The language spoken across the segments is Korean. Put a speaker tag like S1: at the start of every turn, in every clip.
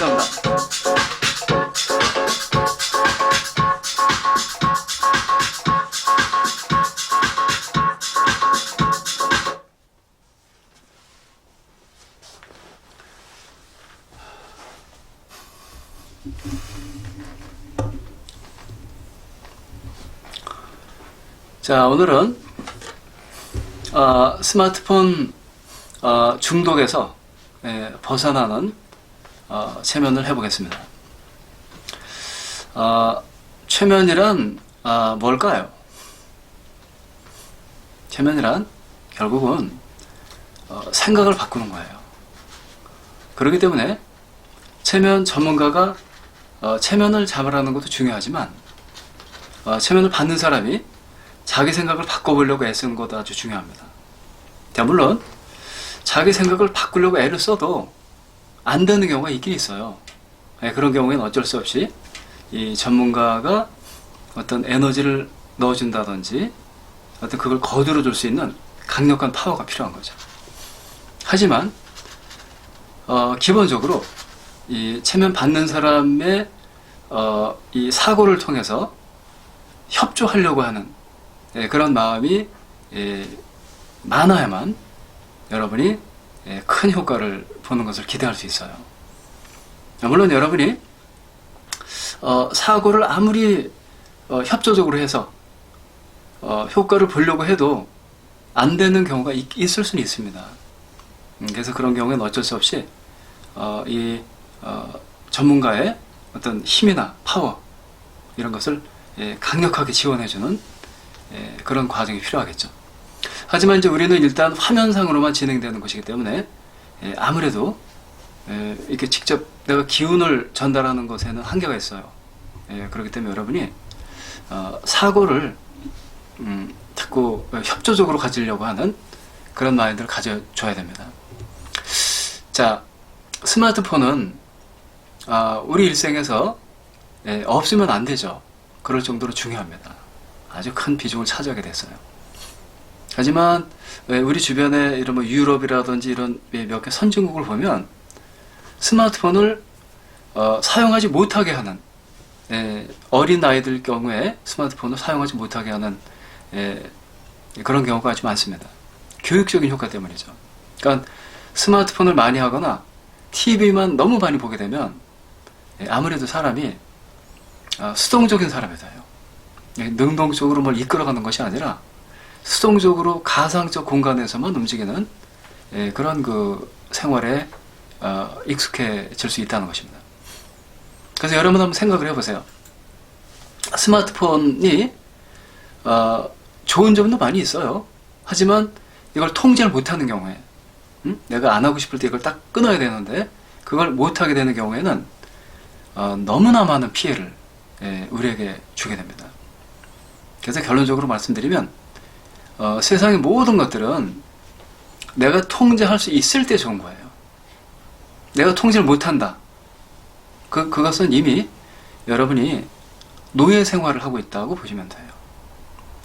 S1: 수입니다 자, 오늘은 어, 스마트폰 어, 중독에서 예, 벗어나는 어, 체면을 해보겠습니다. 어, 최면이란 아, 뭘까요? 최면이란 결국은 어, 생각을 바꾸는 거예요. 그렇기 때문에 체면 전문가가 어, 체면을 잡으라는 것도 중요하지만 어, 체면을 받는 사람이 자기 생각을 바꿔보려고 애쓰는 것도 아주 중요합니다. 자, 물론 자기 생각을 바꾸려고 애를 써도 안 되는 경우가 있긴 있어요. 예, 그런 경우에는 어쩔 수 없이 이 전문가가 어떤 에너지를 넣어준다든지 어떤 그걸 거두어 줄 수 있는 강력한 파워가 필요한 거죠. 하지만 어, 기본적으로 이 체면 받는 사람의 어, 이 사고를 통해서 협조하려고 하는 예, 그런 마음이 예, 많아야만 여러분이 예, 큰 효과를 보는 것을 기대할 수 있어요. 물론 여러분이 어, 사고를 아무리 어, 협조적으로 해서 어, 효과를 보려고 해도 안 되는 경우가 있, 있을 수는 있습니다. 음, 그래서 그런 경우에는 어쩔 수 없이 어, 이 어, 전문가의 어떤 힘이나 파워 이런 것을 예, 강력하게 지원해주는 예, 그런 과정이 필요하겠죠. 하지만 이제 우리는 일단 화면상으로만 진행되는 것이기 때문에 예, 아무래도 예, 이렇게 직접 내가 기운을 전달하는 것에는 한계가 있어요. 예, 그렇기 때문에 여러분이 어, 사고를 음, 자꾸 협조적으로 가지려고 하는 그런 마인드를 가져줘야 됩니다. 자, 스마트폰은 아, 우리 일생에서 예, 없으면 안 되죠. 그럴 정도로 중요합니다. 아주 큰 비중을 차지하게 됐어요. 하지만 예, 우리 주변에 이런 뭐 유럽이라든지 이런 몇 개 선진국을 보면 스마트폰을 어, 사용하지 못하게 하는 예, 어린 아이들 경우에 스마트폰을 사용하지 못하게 하는 예, 그런 경우가 아주 많습니다. 교육적인 효과 때문이죠. 그러니까 스마트폰을 많이 하거나 TV만 너무 많이 보게 되면 예, 아무래도 사람이 어, 수동적인 사람이 돼요. 예, 능동적으로 뭘 이끌어가는 것이 아니라 수동적으로 가상적 공간에서만 움직이는 예, 그런 그 생활에 어, 익숙해질 수 있다는 것입니다. 그래서 여러분 한번 생각을 해보세요. 스마트폰이 어, 좋은 점도 많이 있어요. 하지만 이걸 통제를 못하는 경우에 음? 내가 안 하고 싶을 때 이걸 딱 끊어야 되는데 그걸 못하게 되는 경우에는 어, 너무나 많은 피해를 예, 우리에게 주게 됩니다. 그래서 결론적으로 말씀드리면 어, 세상의 모든 것들은 내가 통제할 수 있을 때 좋은 거예요. 내가 통제를 못한다. 그, 그것은 이미 여러분이 노예 생활을 하고 있다고 보시면 돼요.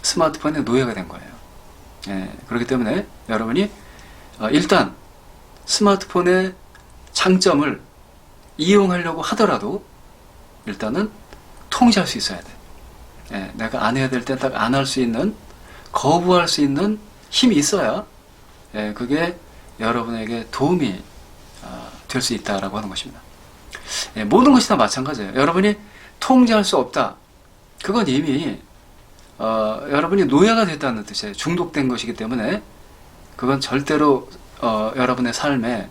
S1: 스마트폰의 노예가 된 거예요. 예, 그렇기 때문에 여러분이 어, 일단 스마트폰의 장점을 이용하려고 하더라도 일단은 통제할 수 있어야 돼. 예, 내가 안 해야 될 때 딱 안 할 수 있는 거부할 수 있는 힘이 있어야 예, 그게 여러분에게 도움이 어, 될수 있다라고 하는 것입니다. 예, 모든 것이 다 마찬가지예요. 여러분이 통제할 수 없다. 그건 이미 어, 여러분이 노예가 됐다는 뜻이에요. 중독된 것이기 때문에 그건 절대로 어, 여러분의 삶에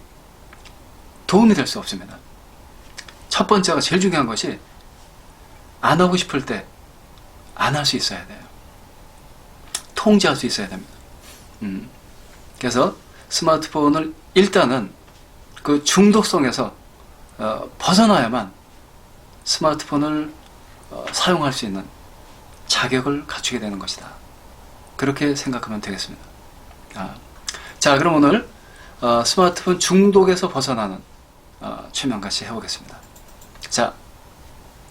S1: 도움이 될 수 없습니다. 첫 번째가 제일 중요한 것이 안 하고 싶을 때 안 할 수 있어야 돼요. 통제할 수 있어야 됩니다. 음. 그래서 스마트폰을 일단은 그 중독성에서 어, 벗어나야만 스마트폰을 어, 사용할 수 있는 자격을 갖추게 되는 것이다. 그렇게 생각하면 되겠습니다. 아. 자, 그럼 오늘 어, 스마트폰 중독에서 벗어나는 어, 같이 해보겠습니다. 자,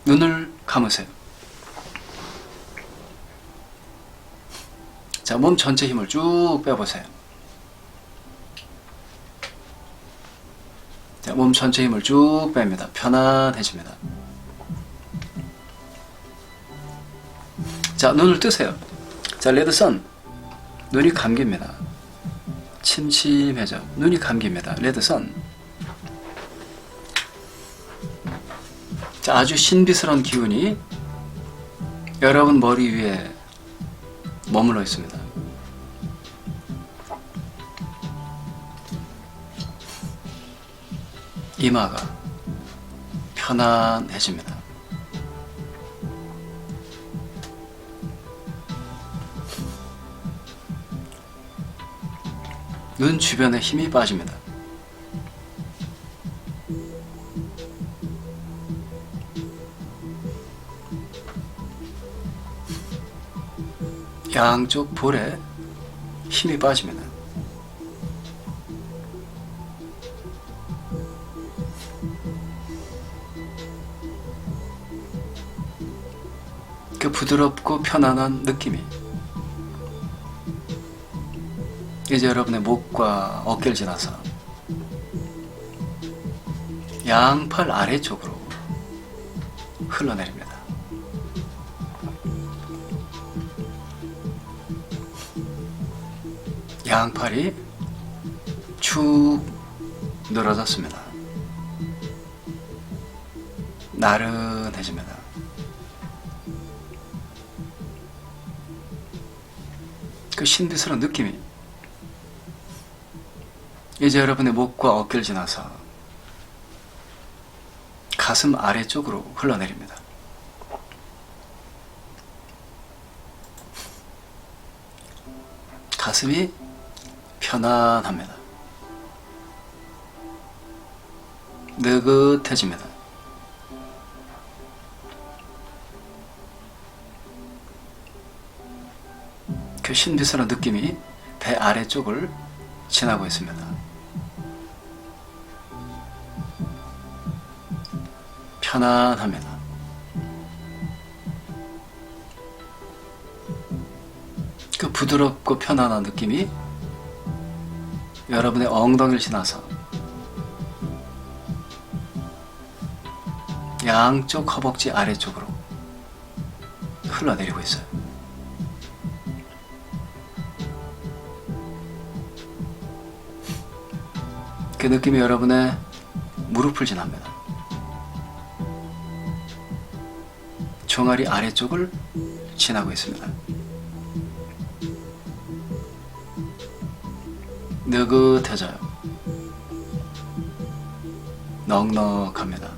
S1: 눈을 감으세요. 자, 몸 전체 힘을 쭉 빼보세요. 자, 몸 전체 힘을 쭉 뺍니다. 편안해집니다. 자, 눈을 뜨세요. 자, 레드선. 눈이 감깁니다. 침침해져. 눈이 감깁니다. 레드선. 자, 아주 신비스러운 기운이 여러분 머리 위에 머물러 있습니다. 이마가 편안해집니다. 눈 주변에 힘이 빠집니다. 양쪽 볼에 힘이 빠집니다. 그 부드럽고 편안한 느낌이 이제 여러분의 목과 어깨를 지나서 양팔 아래쪽으로 흘러내립니다. 양팔이 축 늘어졌습니다. 나른 그 신비스러운 느낌이 이제 여러분의 목과 어깨를 지나서 가슴 아래쪽으로 흘러내립니다. 가슴이 편안합니다. 느긋해집니다. 신비스러운 느낌이 배 아래쪽을 지나고 있습니다. 편안합니다. 그 부드럽고 편안한 느낌이 여러분의 엉덩이를 지나서 양쪽 허벅지 아래쪽으로 흘러내리고 있어요. 그 느낌이 여러분의 무릎을 지납니다. 종아리 아래쪽을 지나고 있습니다. 느긋해져요. 넉넉합니다.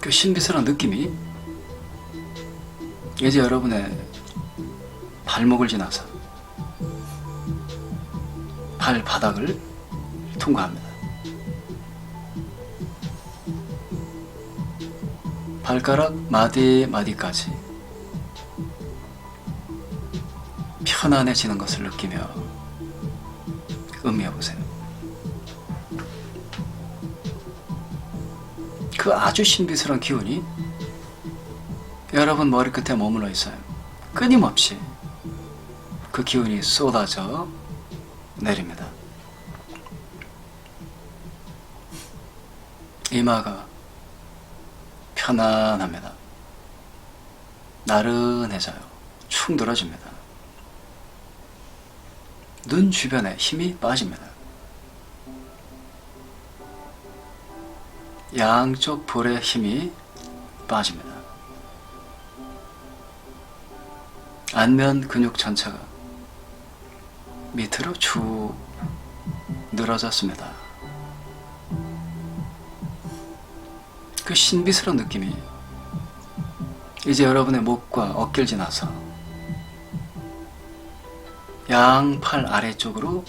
S1: 그 신비스러운 느낌이 이제 여러분의 발목을 지나서 발 바닥을 통과합니다. 발가락 마디 마디까지 편안해지는 것을 느끼며 음미해 보세요. 그 아주 신비스러운 기운이 여러분 머리끝에 머물러 있어요. 끊임없이 그 기운이 쏟아져 내립니다. 이마가 편안합니다. 나른해져요. 축 늘어집니다. 눈 주변에 힘이 빠집니다. 양쪽 볼에 힘이 빠집니다. 안면 근육 전체가 밑으로 쭉 늘어졌습니다. 그 신비스러운 느낌이 이제 여러분의 목과 어깨를 지나서 양팔 아래쪽으로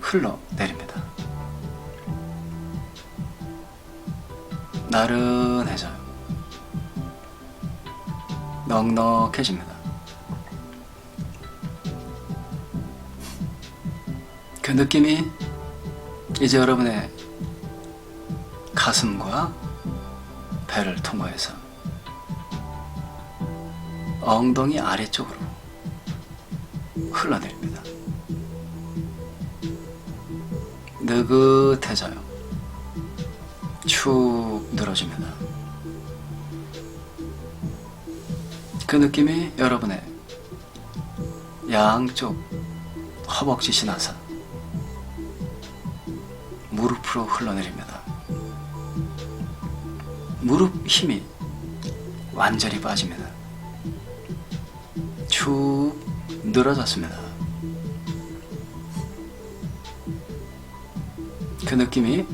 S1: 흘러 내립니다. 나른해져요. 넉넉해집니다. 그 느낌이 이제 여러분의 가슴과 배를 통과해서 엉덩이 아래쪽으로 흘러내립니다. 느긋해져요. 축 늘어집니다. 그 느낌이 여러분의 양쪽 허벅지 지나서 무릎으로 흘러내립니다. 무릎 힘이 완전히 빠집니다. 축 늘어졌습니다. 그 느낌이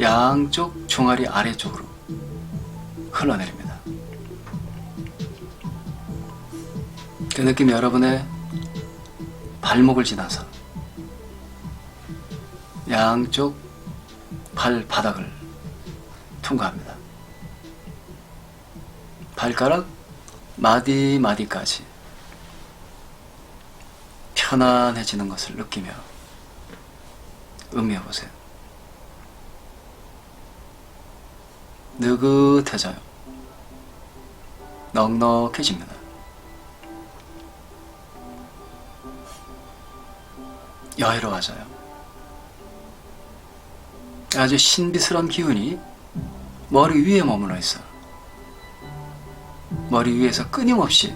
S1: 양쪽 종아리 아래쪽으로 흘러내립니다. 그 느낌이 여러분의 발목을 지나서 양쪽 발바닥을 통과합니다. 발가락 마디 마디까지 편안해지는 것을 느끼며 음미해 보세요. 느긋해져요. 넉넉해집니다. 여유로워져요. 아주 신비스러운 기운이 머리 위에 머물러 있어. 머리 위에서 끊임없이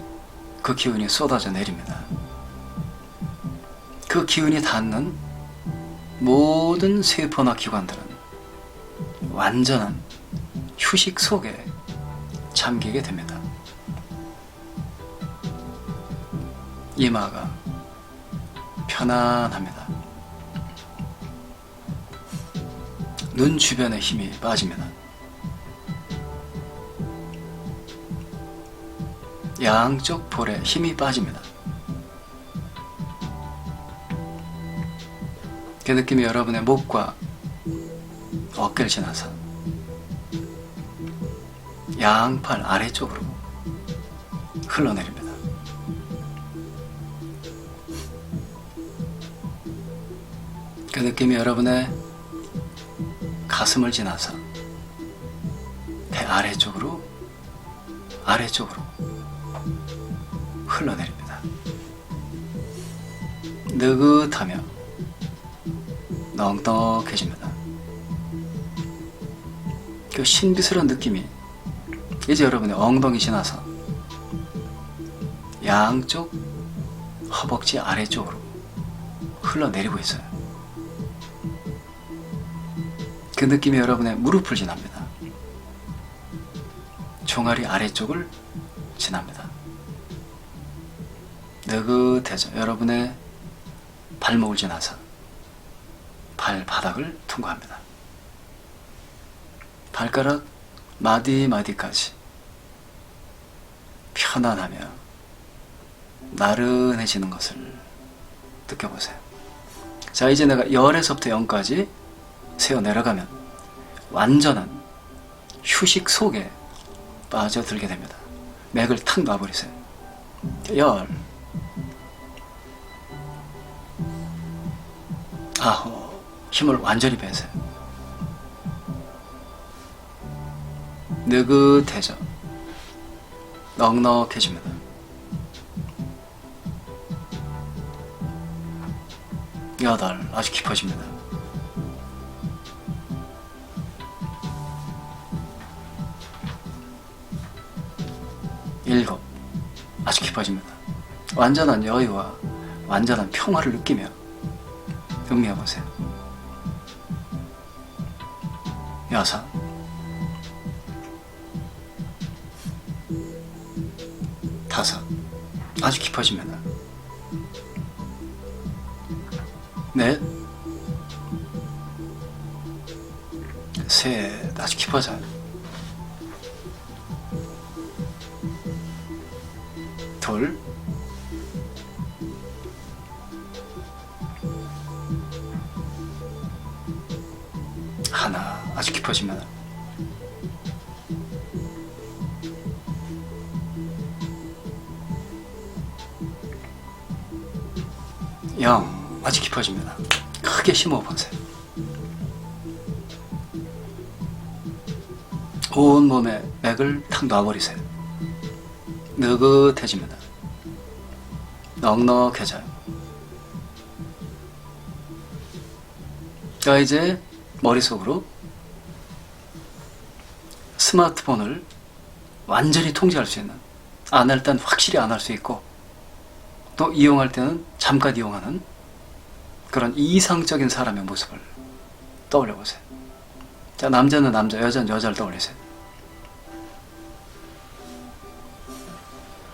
S1: 그 기운이 쏟아져 내립니다. 그 기운이 닿는 모든 세포나 기관들은 완전한 휴식 속에 잠기게 됩니다. 이마가 편안합니다. 눈 주변에 힘이 빠집니다. 양쪽 볼에 힘이 빠집니다. 그 느낌이 여러분의 목과 어깨를 지나서 양팔 아래쪽으로 흘러내립니다. 그 느낌이 여러분의 가슴을 지나서 배 아래쪽으로 아래쪽으로 흘러내립니다. 느긋하며 넉넉해집니다. 그 신비스러운 느낌이 이제 여러분의 엉덩이 지나서 양쪽 허벅지 아래쪽으로 흘러내리고 있어요. 그 느낌이 여러분의 무릎을 지납니다. 종아리 아래쪽을 지납니다. 느긋해져 여러분의 발목을 지나서 발바닥을 통과합니다. 발가락 마디 마디까지 편안하며 나른해지는 것을 느껴보세요. 자, 이제 내가 열에서부터 영까지 세어 내려가면 완전한 휴식 속에 빠져들게 됩니다. 맥을 탁 놔버리세요. 열, 아홉, 힘을 완전히 빼세요. 느긋해져. 넉넉해집니다. 여덟, 아주 깊어집니다. 아주 깊어집니다. 완전한 여유와 완전한 평화를 느끼며 음미해 보세요. 여섯, 다섯, 아주 깊어집니다. 넷, 셋, 아주 깊어져요. 둘, 하나, 아주 깊어집니다. 영, 아주 깊어집니다. 크게 심호흡하세요. 온 몸에 맥을 탁 놔버리세요. 느긋해집니다. 넉넉해져요. 자, 이제 머릿속으로 스마트폰을 완전히 통제할 수 있는, 안 할 땐 확실히 안 할 수 있고, 또 이용할 때는 잠깐 이용하는 그런 이상적인 사람의 모습을 떠올려 보세요. 자, 남자는 남자, 여자는 여자를 떠올리세요.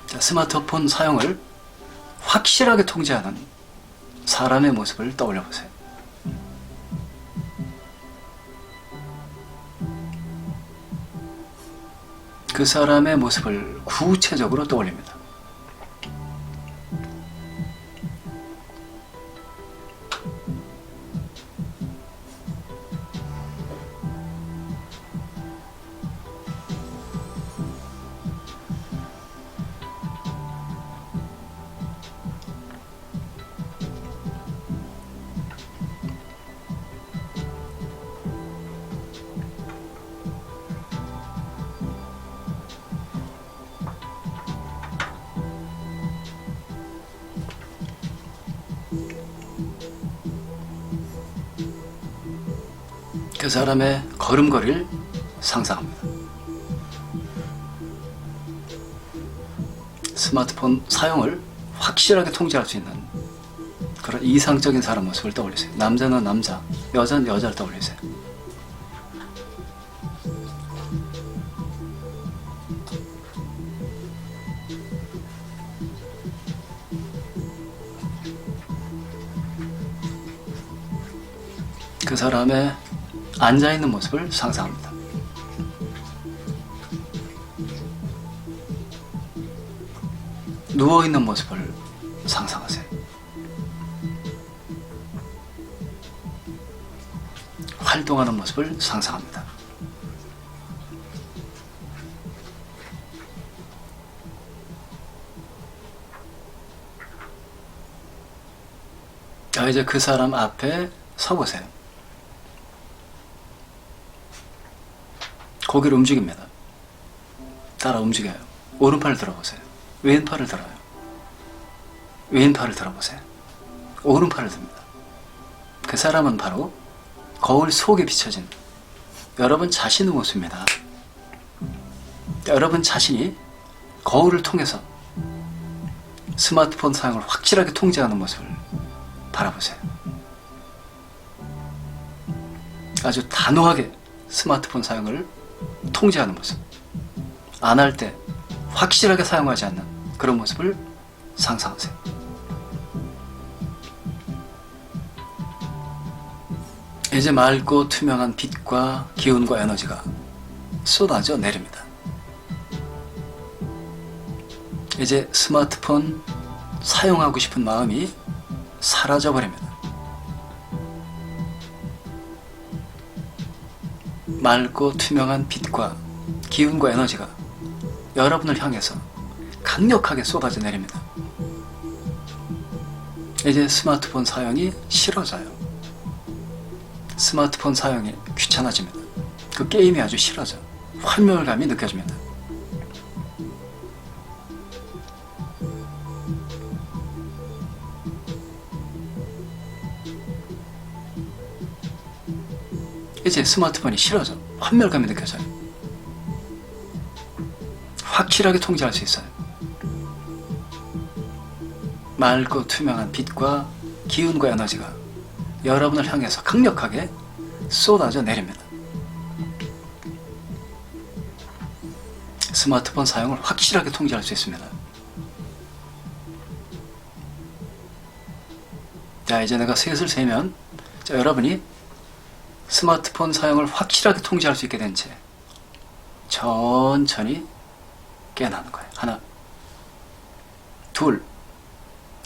S1: 자, 스마트폰 사용을 확실하게 통제하는 사람의 모습을 떠올려 보세요. 그 사람의 모습을 구체적으로 떠올립니다. 그 사람의 걸음걸이를 상상합니다. 스마트폰 사용을 확실하게 통제할 수 있는 그런 이상적인 사람 모습을 떠올리세요. 남자는 남자, 여자는 여자를 떠올리세요. 그 사람의 앉아 있는 모습을 상상합니다. 누워 있는 모습을 상상하세요. 활동하는 모습을 상상합니다. 자, 이제 그 사람 앞에 서보세요. 고개를 움직입니다. 따라 움직여요. 오른팔을 들어보세요. 왼팔을 들어요. 왼팔을 들어보세요. 오른팔을 듭니다. 그 사람은 바로 거울 속에 비춰진 여러분 자신의 모습입니다. 여러분 자신이 거울을 통해서 스마트폰 사용을 확실하게 통제하는 모습을 바라보세요. 아주 단호하게 스마트폰 사용을 통제하는 모습. 안 할 때 확실하게 사용하지 않는 그런 모습을 상상하세요. 이제 맑고 투명한 빛과 기운과 에너지가 쏟아져 내립니다. 이제 스마트폰 사용하고 싶은 마음이 사라져 버립니다. 맑고 투명한 빛과 기운과 에너지가 여러분을 향해서 강력하게 쏟아져 내립니다. 이제 스마트폰 사용이 싫어져요. 스마트폰 사용이 귀찮아집니다. 그 게임이 아주 싫어져. 환멸감이 느껴집니다. 이제 스마트폰이 싫어져. 환멸감이 느껴져요. 확실하게 통제할 수 있어요. 맑고 투명한 빛과 기운과 에너지가 여러분을 향해서 강력하게 쏟아져 내립니다. 스마트폰 사용을 확실하게 통제할 수 있습니다. 자, 이제 내가 셋을 세면 자, 여러분이 스마트폰 사용을 확실하게 통제할 수 있게 된 채 천천히 깨어나는 거예요. 하나, 둘,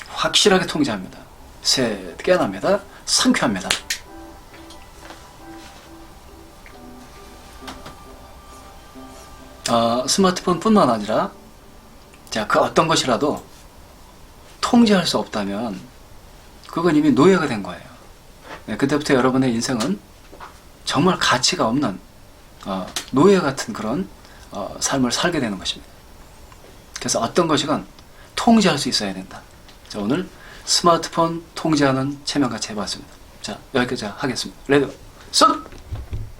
S1: 확실하게 통제합니다. 셋, 깨어납니다. 상쾌합니다. 어, 스마트폰뿐만 아니라 자, 그 어떤 것이라도 통제할 수 없다면 그건 이미 노예가 된 거예요. 네, 그때부터 여러분의 인생은 정말 가치가 없는 어, 노예 같은 그런 어, 삶을 살게 되는 것입니다. 그래서 어떤 것이건 통제할 수 있어야 된다. 자, 오늘 스마트폰 통제하는 체면같이 해봤습니다. 자, 여기까지 하겠습니다. 레드, 선!